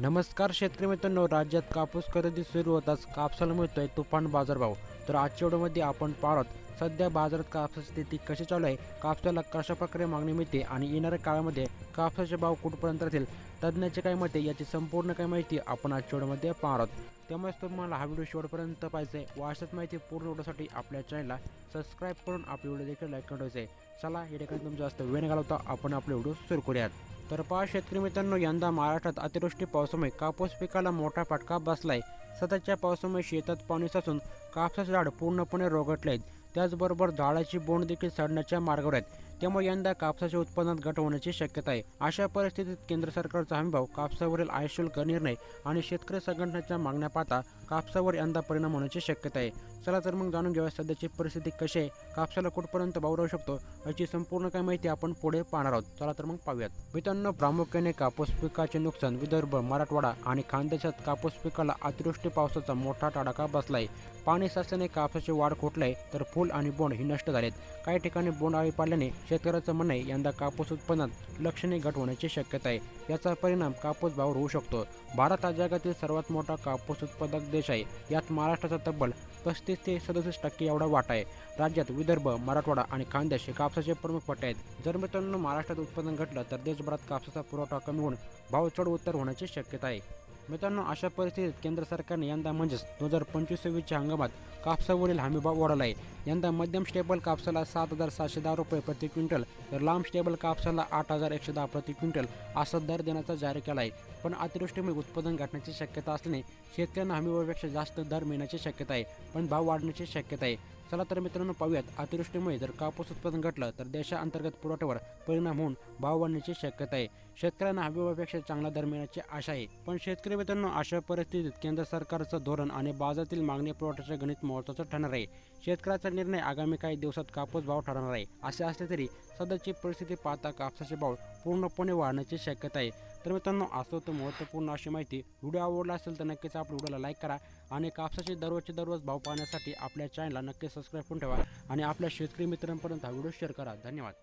नमस्कार शेतकरी मित्रांनो राज्यात कापूस खरेदी सुरू होताच कापसाला मिळतोय तुफान बाजारभाव. तर आजच्या व्हिडिओमध्ये आपण पाहत सध्या बाजारात कापसाची स्थिती कशी चालू आहे कापसाला कशा प्रकारे मागणी मिळते आणि येणाऱ्या काळामध्ये कापसाचे भाव कुठपर्यंत राहतील तज्ज्ञाचे काय मते याची संपूर्ण काय माहिती आपण आजच्या व्हिडिओमध्ये पाहत त्यामुळेच तुम्हाला हा व्हिडिओ शेवटपर्यंत पाहिजे व अशाच माहिती पूर्ण व्हिडिओसाठी आपल्या चॅनलला सबस्क्राईब करून आपले व्हिडिओ देखील लाईक करायचे चला या ठिकाणी तुमचा जास्त वेळ घालवता आपण आपले व्हिडिओ सुरू करूयात. तर पहा शेतकरी मित्रांनो यंदा महाराष्ट्रात अतिवृष्टी पावसामुळे कापूस पिकाला मोठा फटका बसलाय. सततच्या पावसामुळे शेतात पाणी साचून कापसाचे झाड पूर्णपणे रोगटले आहेत. त्याचबरोबर झाडाची बोंड देखील सडण्याच्या मार्गावर आहेत. त्यामुळे यंदा कापसाच्या उत्पन्नात घट होण्याची शक्यता आहे. अशा परिस्थितीत केंद्र सरकारचा हमीभाव कापसावरील आयशुल्क निर्णय आणि शेतकरी संघटनेच्या मागण्या पाहता कापसावर यंदा परिणाम होण्याची शक्यता आहे. चला तर मग जाणून घेऊया सध्याची परिस्थिती कशी आहे. कापसाला कुठपर्यंत भाव राहू शकतो याची संपूर्ण काय माहिती आपण पुढे पाहणार आहोत. चला तर मग पाहूयात. मित्रांनो प्रामुख्याने कापूस पिकाचे नुकसान विदर्भ मराठवाडा आणि खानदेशात कापूस पिकाला अतिवृष्टी पावसाचा मोठा तडाखा बसलाय. पाणी साचल्याने कापसाची वाढ खोटलाय तर फूल आणि बोंड ही नष्ट झालेत. काही ठिकाणी बोंड आळी पाडल्याने शेतकऱ्याचं म्हणणं आहे यंदा कापूस उत्पन्नात लक्षणीय घट होण्याची शक्यता आहे. याचा परिणाम कापूस भाव होऊ शकतो. भारत हा जगातील सर्वात मोठा कापूस उत्पादक देश आहे. यात महाराष्ट्राचा तब्बल पस्तीस ते सदतीस टक्के एवढा वाटा आहे. राज्यात विदर्भ मराठवाडा आणि खानदेश हे कापसाचे प्रमुख पट्टे आहेत. जर मित्रांनो महाराष्ट्रात उत्पादन घटलं तर देशभरात कापसाचा पुरवठा कमी होऊन भाव चढ उत्तर होण्याची शक्यता आहे. मित्रांनो अशा परिस्थितीत केंद्र सरकारने यंदा म्हणजेच दोन हजार पंचवीस सव्वीसच्या हंगामात कापसावरील हमीभाव वाढवला आहे. यंदा मध्यम स्टेबल कापसाला सात हजार सातशे दहा रुपये प्रति क्विंटल तर लांब स्टेबल कापसाला आठ हजार एकशे दहा प्रति क्विंटल असा दर देण्याचा जारी केला आहे पण अतिवृष्टीमुळे उत्पादन घटण्याची शक्यता असल्याने शेतकऱ्यांना हमीभावापेक्षा जास्त दर मिळण्याची शक्यता आहे पण भाव वाढण्याची शक्यता आहे. चला तर मित्रांनो पाहूयात अतिवृष्टीमुळे जर कापूस उत्पादन घटलं तर देशाअंतर्गत पुरवठ्यावर परिणाम होऊन भाव वाढण्याची शक्यता आहे. शेतकऱ्यांना हमीभावापेक्षा चांगला दर मिळण्याची आशा आहे पण शेतकरी मित्रांनो अशा परिस्थितीत केंद्र सरकारचं धोरण आणि बाजारातील मागणी पुरवठ्याचे गणित महत्त्वाचं ठरणार आहे. शेतकऱ्याचा निर्णय आगामी काही दिवसात कापूस भाव ठरणार आहे. असे असले तरी सध्याची परिस्थिती पाहता कापसाचे भाव पूर्णपणे वाढण्याची शक्यता आहे. तर मित्रांनो असं तर महत्त्वपूर्ण अशी माहिती. व्हिडिओ आवडला असेल तर नक्कीच आपल्या व्हिडिओला लाईक करा आणि कापसाचे दररोजचे दररोज भाव पाहण्यासाठी आपल्या चॅनलला नक्की सबस्क्राईब करून ठेवा आणि आपल्या शेतकरी मित्रांपर्यंत हा व्हिडिओ शेअर करा. धन्यवाद.